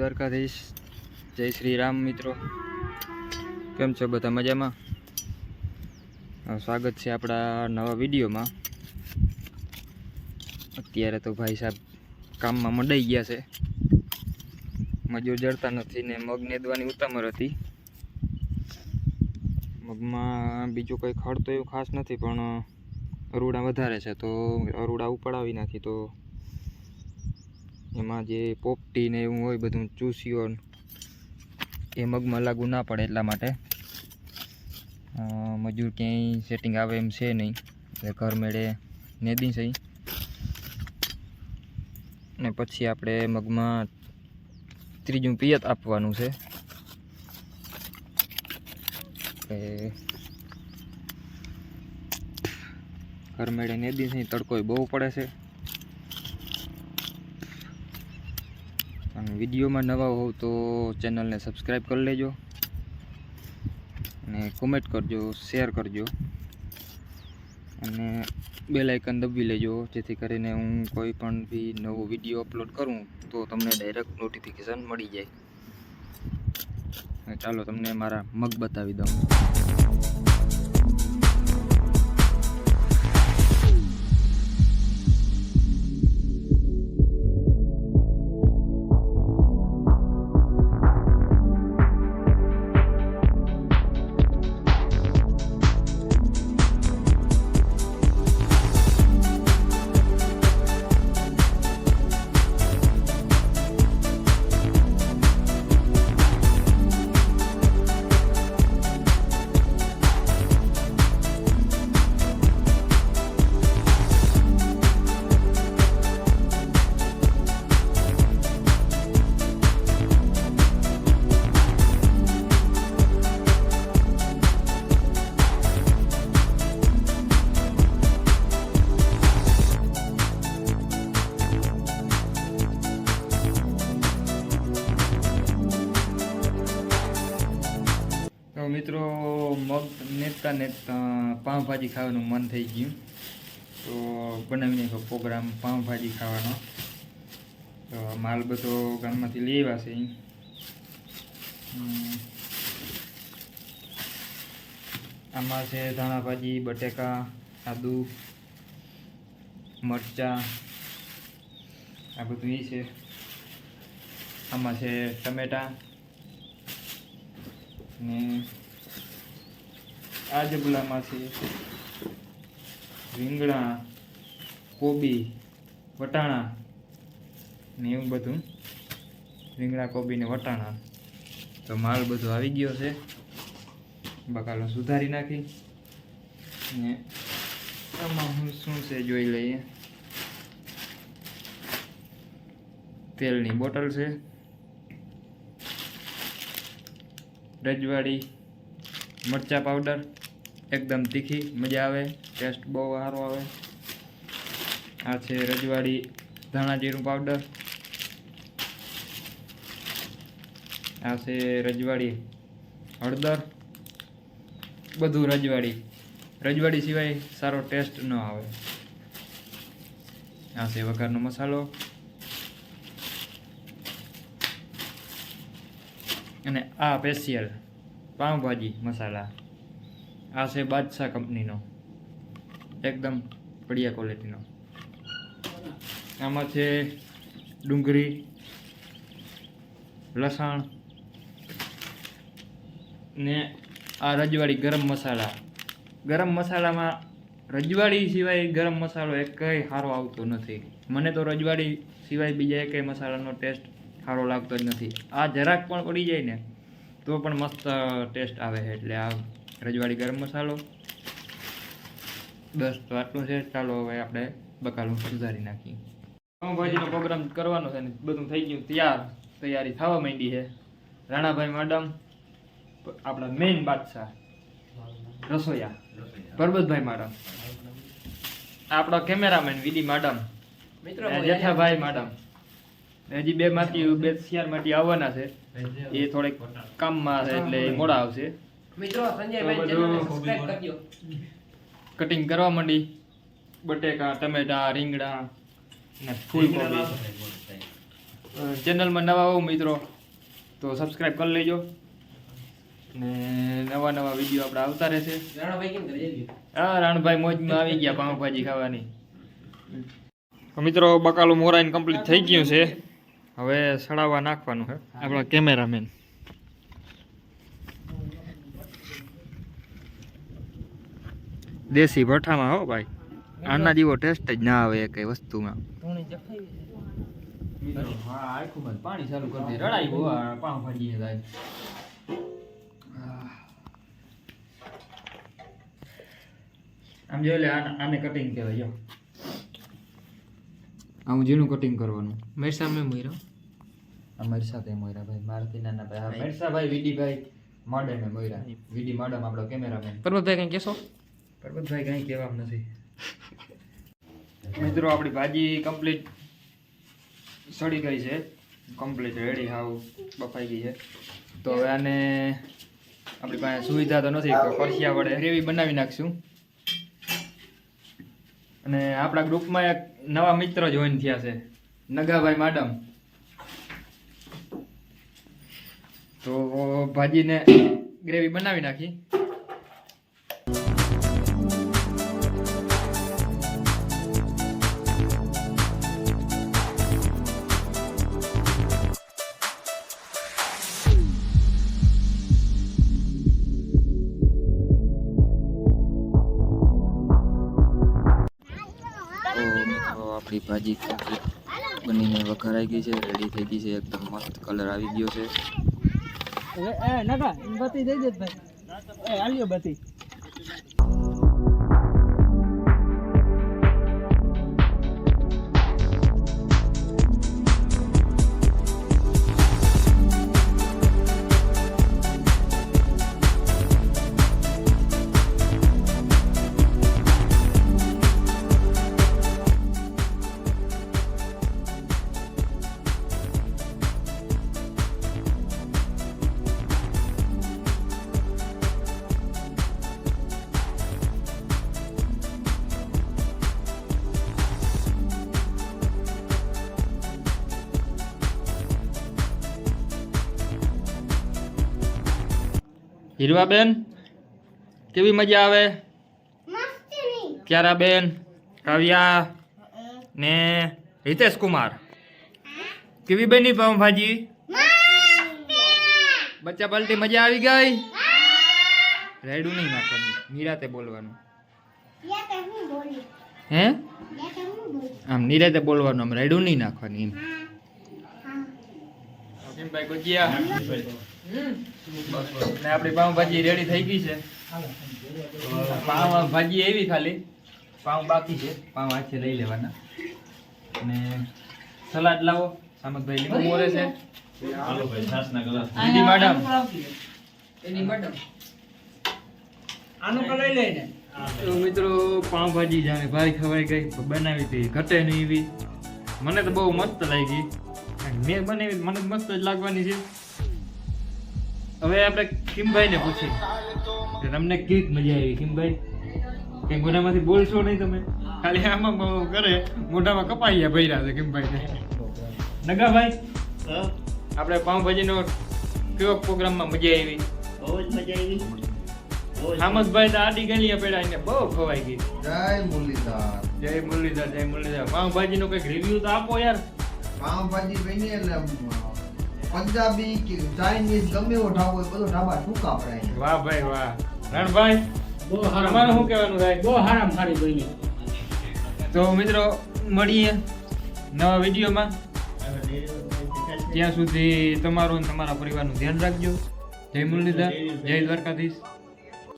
દ્વારકાધીશ. જય શ્રી રામ મિત્રો. કેમ છો બધા મજામાં? સ્વાગત છે આપણા નવા વિડીયોમાં. અત્યારે તો ભાઈ સાહેબ કામમાં મંડાઈ ગયા છે. મજૂર જડતા નથી ને મગ નેદવાની ઉતામર હતી. મગમાં બીજું કંઈ ખડ તો એવું ખાસ નથી, પણ અરૂડા વધારે છે, તો અરૂડા ઉપાડાવી નાખી, તો એમાં જે પોપટી ને એવું હોય, બધું ચૂસ્યો એ મગમાં લાગુ ના પડે એટલા માટે. મજૂર ક્યાંય સેટિંગ આવે એમ છે નહીં. એટલે ઘર મેળે નેદી સહી ને પછી આપણે મગમાં ત્રીજું પિયત આપવાનું છે. ઘર મેળે નેદી સહી તડકો બહુ પડે છે. અને વિડીયોમાં નવા હોવ તો ચેનલને સબસ્ક્રાઈબ કરી લેજો અને કોમેન્ટ કરજો, શેર કરજો. અને બે લાઇકન દબી લેજો, જેથી કરીને હું કોઈ પણ બી નવો વીડિયો અપલોડ કરું તો તમને ડાયરેક્ટ નોટિફિકેશન મળી જાય. ચાલો તમને મારા મગ બતાવી દઉં. મિત્રો, મગ નેતતા ને પાઉંભાજી ખાવાનું મન થઈ ગયું. તો બનાવી નાખ્યો પ્રોગ્રામ પાઉંભાજી ખાવાનો. તો માલ બધો ગામમાંથી લઈ આવ્યા છે. આમાં છે ધાણા ભાજી, બટેકા, આદુ, મરચાં, આ બધું એ છે. આમાં છે ટમેટા ને આ જબલામાં છે રીંગણા, કોબી, વટાણા ને એવું બધું. રીંગણા, કોબી ને વટાણા. તો માલ બધો આવી ગયો છે. બકાલો સુધારી નાખી. ને આમાં હું શું છે જોઈ લઈએ. તેલની બોટલ છે. રજવાડી, મરચા પાવડર. એકદમ તીખી મજા આવે ટેસ્ટ બહુ સારો આવે. આ છે રજવાડી ધાણા જીરું પાવડર આ છે રજવાડી હળદર. બધું રજવાડી. રજવાડી સિવાય સારો ટેસ્ટ ન આવે. આ છે વઘારનો મસાલો. અને આ સ્પેશિયલ પાઉંભાજી મસાલા. આ છે બાદશાહ કંપનીનો. એકદમ બઢિયા ક્વોલિટીનો આમાં છે ડુંગળી, લસણ ને આ રજવાડી ગરમ મસાલા. ગરમ મસાલામાં રજવાડી સિવાય ગરમ મસાલો એકય સારો આવતો નથી. મને તો રજવાડી સિવાય બીજા એકેય મસાલાનો ટેસ્ટ સારો લાગતો જ નથી. આ જરાક પણ પડી જાય ને, તો પણ મસ્ત ટેસ્ટ આવે છે એટલે આ રજવાડી ગરમ મસાલો બસ તો આટલું છે ચાલો હવે આપણે બકાલું સુધારી નાખીએ. પાઉંભાજીનો પ્રોગ્રામ કરવાનો છે ને બધું થઈ ગયું તૈયાર તૈયારી થવા માંડી છે. રાણાભાઈ મેડમ આપણા મેઇન બાદશાહ રસોયા પરબતભાઈ મેડમ આપણો કેમેરામેન વિડી મેડમ મિત્રો જેઠાભાઈ મેડમ હજી બે માંથી બે શિયારમાંથી આવવાના છે. એ થોડેક કામમાં છે એટલે મોડા આવશે. મિત્રો સંજયભાઈ ચેનલ સબસ્ક્રાઇબ કરજો કટિંગ કરવા માંડી. બટેકા ટમેટા રીંગણા ને ફૂલકોબી ચેનલમાં નવા આવો મિત્રો તો સબસ્ક્રાઇબ કરી લેજો. ને નવા નવા વીડિયો આપણે આવતા રહેશે. રાણાભાઈ કેમ કરે હા રાણભાઈ મોજમાં આવી ગયા પાઉંભાજી ખાવાની. મિત્રો બકાલું મોરાઈને કમ્પ્લીટ થઈ ગયું છે. હવે સડાવવા નાખવાનું છે આપણા કેમેરામેન દેશી ભઠ્ઠામાં હો ભાઈ. આના જેવો ટેસ્ટ જ ના આવે કઈ વસ્તુમાં. હા આખું બંધ પાણી ચાલુ કરી દે. રડાઈ બહુ આ પાઉંભાજી આમ જો આને કટિંગ કહેવાય જો. આમ ઝીણું કટિંગ કરવાનું? મેરસા મેં મોયરો આ મરસા તે મોયરા ભાઈ. મારતી નાના ભાઈ. હા મરસા ભાઈ વીડી ભાઈ મોડે મે મોયરા વીડી મોડમ આપણો કેમેરામેન પરબતભાઈ કંઈ કહેશો? પરબતભાઈ કંઈ કહેવા નથી. મિત્રો, આપણી ભાજી કમ્પ્લીટ સડી ગઈ છે. કમ્પ્લીટ રેડી હાવ બફાઈ ગઈ છે. તો હવે આને આપણી પાસે સુવિધા તો નથી, તો વડે ગ્રેવી બનાવી નાખશું. અને આપણા ગ્રુપમાં એક નવા મિત્ર જોઈન થયા છે, નગાભાઈ માડમ. તો ભાજીને ગ્રેવી બનાવી નાખી. તો આપણી ભાજી બનીને વઘારાઈ ગઈ છે રેડી થઈ ગઈ છે. એકદમ મસ્ત કલર આવી ગયો છે. બતી દઈ દે ભાઈ. બતી હીરવાબેન કેવી મજા આવે? ક્યારાબેન કાવ્યા ને હિતેશ કુમાર. કેવી બની પાઉંભાજી? બચ્ચા પલટી મજા આવી ગઈ? રેડું નહીં નાખવાનું નિરાતે બોલવાનું. હે આમ નિરાતે બોલવાનું આમ રેડું નહીં નાખવાનું એમ. ભાઈ ગુજિયા ને આપણી પાઉંભાજી રેડી થઈ ગઈ છે. પાઉં ભાજી એવી ખાલી. પાઉં બાકી છે. પાઉં આછે લઈ લેવાના. અને સલાડ લાવો. સામતભાઈ લીંબુ મોરે છે. દીદી મેડમ એની મેડમ આનો કલર લઈને તો મિત્રો પાઉંભાજી જાણે ભાઈ ખવાઈ ગઈ બનાવી હતી. ઘટે નહીં એવી. મને તો બહુ મસ્ત લાગી. મેં બનાવી મને તો મસ્ત જ લાગવાની છે. હવે આપણે કિમભાઈને પૂછીએ. કે તમને કેવી મજા આવી. કિમભાઈ કઈ મોઢામાંથી બોલશો નહીં તમે? ખાલી આમાં કરે મોઢામાં કપાઈ ગયા ભર્યા છે કિમભાઈને નગાભાઈ આપણે પાઉંભાજીનો કેવો પ્રોગ્રામમાં મજા આવી? બહુ જ મજા આવી. હામદભાઈ તો આડી ગલી પેડા એને બહુ ખવાઈ ગઈ. જય મુરલીધર. જય મુરલીધર જય મુરલીધર. પાઉંભાજીનો કંઈક રિવ્યુ તો આપો યાર. પાવભાજી બની એટલે પંજાબી કે ચાઇનીઝ ગમે એવો ઢાબો હોય બધો ઢાબા ટૂંકા પડાય વાહ ભાઈ વાહ. રણભાઈ બહુ તમારું શું કહેવાનું ભાઈ બહુ હારામ હારી બની તો મિત્રો મળીએ નવા વિડીયોમાં. ત્યાં સુધી તમારું અને તમારા પરિવારનું ધ્યાન રાખજો. જય મુરલીધર જય દ્વારકાધીશ.